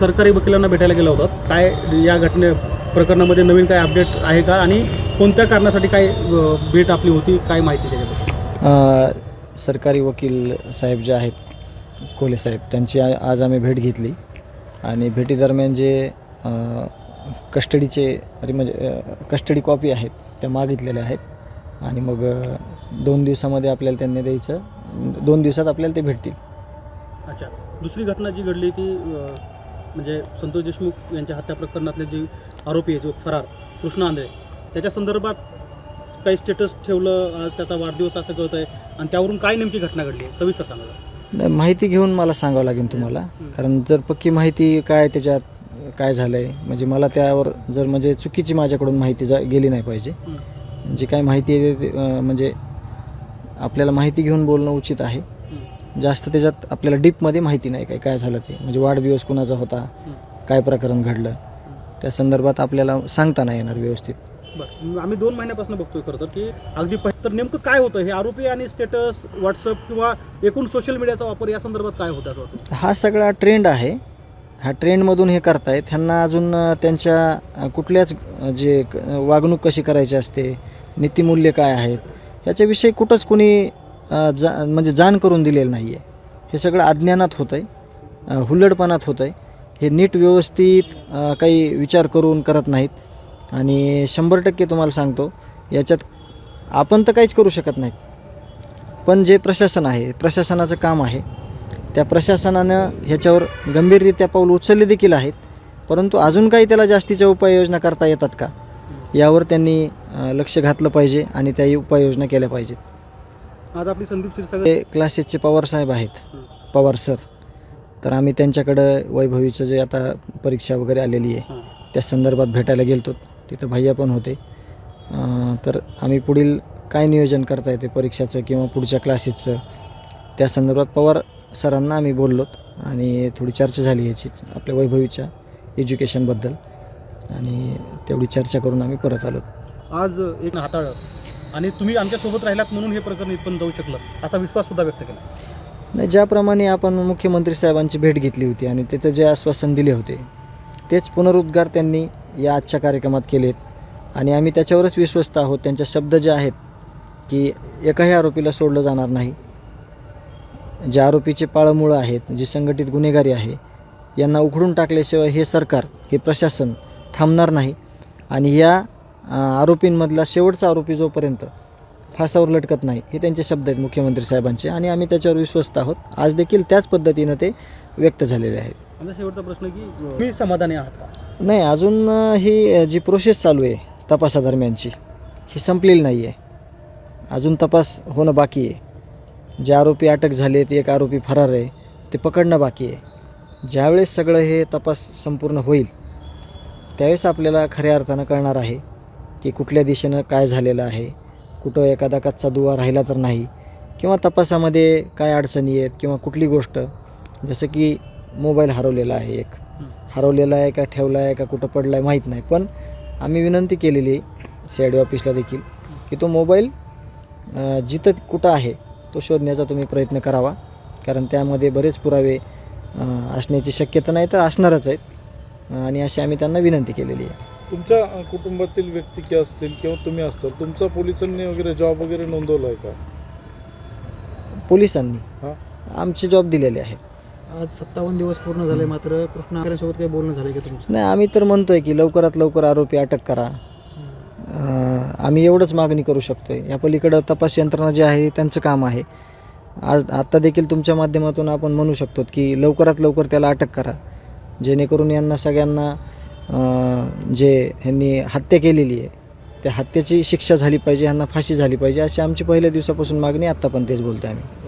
सरकारी वकिलांना भेटायला गेला होता. काय या घटने प्रकरणामध्ये नवीन काय अपडेट आहे का? आणि कोणत्या कारणासाठी काय भेट आपली होती? काय माहिती त्याच्याबद्दल? सरकारी वकील साहेब जे आहेत कोले साहेब त्यांची आज आम्ही भेट घेतली. आणि भेटीदरम्यान जे कस्टडीचे अरे म्हणजे कस्टडी कॉपी आहेत त्या मागितलेल्या आहेत. आणि मग दोन दिवसामध्ये आपल्याला त्यांनी द्यायचं दोन दिवसात आपल्याला ते भेटतील. अच्छा. दुसरी घटना जी घडली ती म्हणजे संतोष देशमुख यांच्या हत्या प्रकरणातले जे आरोपी आहे जो फरार कृष्ण आंधळे त्याच्या संदर्भात काही स्टेटस ठेवलं आज त्याचा वाढदिवस असं कळत आहे आणि त्यावरून काय नेमकी घटना घडली आहे सविस्तर सांगा. नाही, माहिती घेऊन मला सांगावं लागेल तुम्हाला कारण जर पक्की माहिती काय त्याच्यात काय झालं आहे म्हणजे मला त्यावर जर म्हणजे चुकीची माझ्याकडून माहिती जा गेली नाही पाहिजे. जी काय माहिती आहे ते अं, म्हणजे आपल्याला माहिती घेऊन बोलणं उचित आहे. जास्त त्याच्यात आपल्याला डीपमध्ये माहिती नाही काय काय झालं ते. म्हणजे वाढदिवस कुणाचा होता काय प्रकरण घडलं त्या संदर्भात आपल्याला सांगता नाही येणार व्यवस्थित. बरं आम्ही दोन महिन्यापासून बघतोय खरं तर की अगदी तर नेमकं काय होतं? हे आरोपी आणि स्टेटस व्हॉट्सअप किंवा एकूण सोशल मीडियाचा वापर या संदर्भात काय होतं असं हा सगळा ट्रेंड आहे. हा ट्रेंडमधून हे करतायत. ह्यांना अजून त्यांच्या कुठल्याच जे वागणूक कशी करायची असते नीतिमूल्य काय आहेत ह्याच्याविषयी कुठंच कोणी जा म्हणजे जाण करून दिलेलं नाही आहे हे सगळं अज्ञानात होतं आहे हुल्लडपणात होतं आहे हे नीट व्यवस्थित काही विचार करून करत नाहीत. आणि शंभर टक्के तुम्हाला सांगतो याच्यात आपण तर काहीच करू शकत नाहीत. पण जे प्रशासन आहे प्रशासनाचं काम आहे त्या प्रशासनानं ह्याच्यावर गंभीररित्या पाऊल उचलले देखील आहेत. परंतु अजून काही त्याला जास्तीच्या उपाययोजना करता येतात का? यावर त्यांनी लक्ष घातलं पाहिजे आणि त्याही उपाययोजना केल्या पाहिजेत. आज आपली संदीप क्षीरसागर ते क्लासेसचे पवार साहेब आहेत. पवार सर तर आम्ही त्यांच्याकडं वैभवीचं जे आता परीक्षा वगैरे आलेली आहे हां. त्या संदर्भात भेटायला गेलतो. तिथं भैया पण होते. अं, तर आम्ही पुढील काय नियोजन करता येते परीक्षाचं किंवा पुढच्या क्लासेसचं त्या संदर्भात पवार सरांना आम्ही बोललोत आणि थोडी चर्चा झाली याचीच आपल्या वैभवीच्या एज्युकेशनबद्दल आणि तेवढी चर्चा करून आम्ही परत आलो. आज एक हाताळलं आणि तुम्ही आमच्यासोबत राहिलात म्हणून हे प्रकरण इथपर्यंत जाऊ शकलं. असा विश्वास सुद्धा व्यक्त केला. नाही ज्याप्रमाणे आपण मुख्यमंत्री साहेबांची भेट घेतली होती आणि तिथं जे आश्वासन दिले होते तेच पुनरुद्गार त्यांनी या आजच्या कार्यक्रमात केलेत. आणि आम्ही त्याच्यावरच विश्वस्त आहोत. त्यांचे शब्द जे आहेत की एकाही आरोपीला सोडलं जाणार नाही. जे आरोपीचे पाळमुळं आहेत जी संघटित गुन्हेगारी आहे यांना उखडून टाकल्याशिवाय हे सरकार हे प्रशासन थांबणार नाही. आणि या आरोपींमधला शेवटचा आरोपी जोपर्यंत फासावर लटकत नाही हे त्यांचे शब्द आहेत मुख्यमंत्री साहेबांचे आणि आम्ही त्याच्यावर विश्वस्त आहोत. आज देखील त्याच पद्धतीनं ते व्यक्त झालेले आहेत. शेवटचा प्रश्न की तुम्ही समाधानी आहात का? नाही अजून ही जी प्रोसेस चालू आहे तपासादरम्यानची ही संपलेली नाही आहे. अजून तपास होणं बाकी आहे. जे आरोपी अटक झाले ते एक आरोपी फरार आहे ते पकडणं बाकी आहे. ज्यावेळेस सगळं हे तपास संपूर्ण होईल त्यावेळेस आपल्याला खऱ्या अर्थानं कळणार आहे की कुठल्या दिशेनं काय झालेलं आहे कुठं एखादा कच्चा दुवा राहिला तर नाही किंवा तपासामध्ये काय अडचणी आहेत किंवा कुठली गोष्ट जसं की मोबाईल हरवलेला आहे एक. हरवलेला आहे का ठेवला आहे का कुठं पडला आहे माहीत नाही पण आम्ही विनंती केलेली आहे सी आय डी ऑफिसला देखील की तो मोबाईल जिथं कुठं आहे तो शोधण्याचा तुम्ही प्रयत्न करावा. कारण त्यामध्ये बरेच पुरावे असण्याची शक्यता नाही तर असणारच आहेत. आणि अशी आम्ही त्यांना विनंती केलेली आहे. तुमच्या कुटुंबातील व्यक्ती किंवा असतील किंवा तुम्ही असताल तुमचा पोलिसांनी वगैरे जॉब वगैरे नोंदवला आहे का? पोलिसांनी? हां. आमचे जॉब दिलेले आहेत आज सत्तावन्न दिवस पूर्ण झाले मात्र कृष्णाकरांसोबत काही बोलणं झालं का तुमचं? नाही आम्ही तर म्हणतोय की लवकरात लवकर आरोपी अटक करा. अं, आम्ही एवढंच मागणी करू शकतोय. या पलीकडं तपास यंत्रणा जी आहे त्यांचं काम आहे. आज आत्ता देखील तुमच्या माध्यमातून आपण म्हणू शकतो की लवकरात लवकर त्याला अटक करा. जेणेकरून यांना सगळ्यांना जे ह्यांनी हत्या केलेली आहे त्या हत्येची शिक्षा झाली पाहिजे ह्यांना फाशी झाली पाहिजे अशी आमची पहिल्या दिवसापासून मागणी आत्ता पण तेच बोलतो आम्ही.